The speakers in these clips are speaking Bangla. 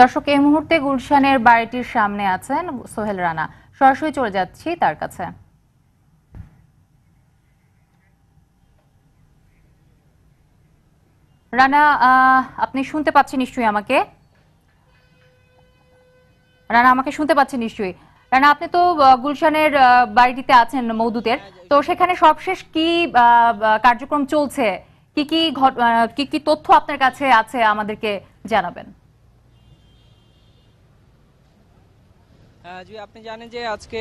দর্শক, এই মুহূর্তে গুলশানের বাড়িটির সামনে আছেন সোহেল রানা। সরাসরি চলে যাচ্ছি তার কাছে। রানা আপনি শুনতে পাচ্ছেন নিশ্চয়ই আমাকে? রানা, আমাকে শুনতে পাচ্ছেন নিশ্চয়ই? রানা, আপনি তো গুলশানের বাড়িটিতে আছেন মৌদুদের। তো সেখানে সবশেষ কি কার্যক্রম চলছে? কি কি কি কি তথ্য আপনার কাছে আছে আমাদেরকে জানাবেন? আপনি জানেন যে আজকে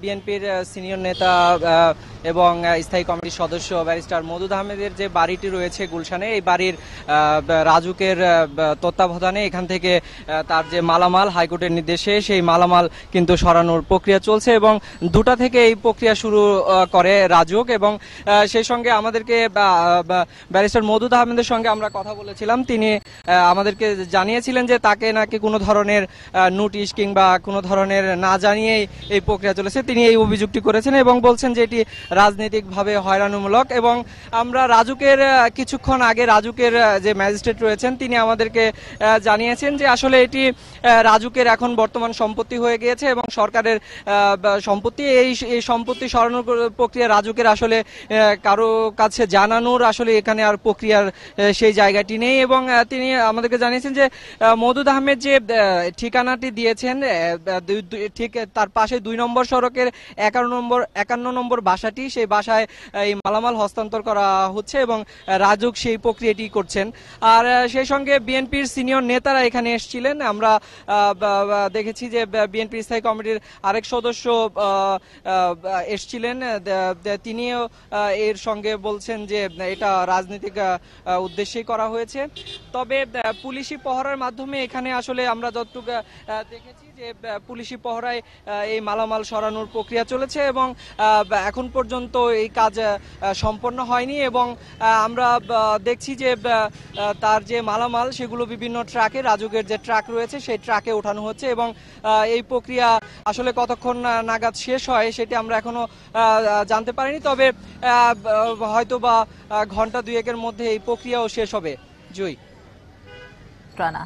বিএনপির সিনিয়র নেতা এবং স্থায়ী কমিটির সদস্য ব্যারিস্টার মদুদ আহমেদের যে বাড়িটি রয়েছে গুলশানে, এই বাড়ির রাজুকের তত্ত্বাবধানে এখান থেকে তার যে মালামাল হাইকোর্টের নির্দেশে সেই মালামাল কিন্তু সরানোর প্রক্রিয়া চলছে এবং দুটা থেকে এই প্রক্রিয়া শুরু করে রাজুক এবং সেই সঙ্গে আমাদেরকে ব্যারিস্টার মদুদ আহমেদের সঙ্গে আমরা কথা বলেছিলাম। তিনি আমাদেরকে জানিয়েছিলেন যে তাকে নাকি কোনো ধরনের নোটিশ কিংবা কোনো ধরনের না জানিয়েই এই প্রক্রিয়া চলেছে। তিনি এই অভিযোগটি করেছেন এবং বলছেন যে এটি রাজনৈতিকভাবে হয়রানিমূলক এবং আমরা রাজুকের কিছুক্ষণ আগে রাজুকের যে ম্যাজিস্ট্রেট রয়েছেন তিনি আমাদেরকে জানিয়েছেন যে আসলে এটি রাজুকের এখন বর্তমান সম্পত্তি হয়ে গিয়েছে এবং সরকারের সম্পত্তি। এই এই সম্পত্তি সরানোর প্রক্রিয়া রাজুকের আসলে কারও কাছে জানানোর আসলে এখানে আর প্রক্রিয়ার সেই জায়গাটি নেই এবং তিনি আমাদেরকে জানিয়েছেন যে আহ, মওদুদ আহমেদ যে ঠিকানাটি দিয়েছেন ঠিক, তার পাশে দুই নম্বর সড়কের একান্ন নম্বর একান্ন নম্বর বাসাটি, সেই বাসায় এই মালামাল হস্তান্তর করা হচ্ছে এবং রাজুক সেই প্রক্রিয়াটি করছেন। আর সেই সঙ্গে বিএনপির সিনিয়র নেতারা এখানে এসেছিলেন। আমরা দেখেছি যে বিএনপি স্থায়ী কমিটির আরেক সদস্য এসেছিলেন। তিনিও এর সঙ্গে বলছেন যে, এটা রাজনৈতিক উদ্দেশ্যেই করা হয়েছে। তবে পুলিশি পহরার মাধ্যমে এখানে আসলে আমরা যতটুকু দেখেছি যে পুলিশি পহরায় এই মালামাল সরানোর প্রক্রিয়া চলেছে এবং এখন পর্যন্ত এই কাজ সম্পন্ন হয়নি এবং আমরা দেখছি যে তার যে মালামাল সেগুলো বিভিন্ন ট্রাকে, রাজুকের যে ট্রাক রয়েছে সেই ট্রাকে ওঠানো হচ্ছে এবং এই প্রক্রিয়া আসলে কতক্ষণ নাগাদ শেষ হয় সেটি আমরা এখনও জানতে পারিনি। তবে হয়তো বা ঘণ্টা দুয়েকের মধ্যে এই প্রক্রিয়াও শেষ হবে। জয়ী রানা।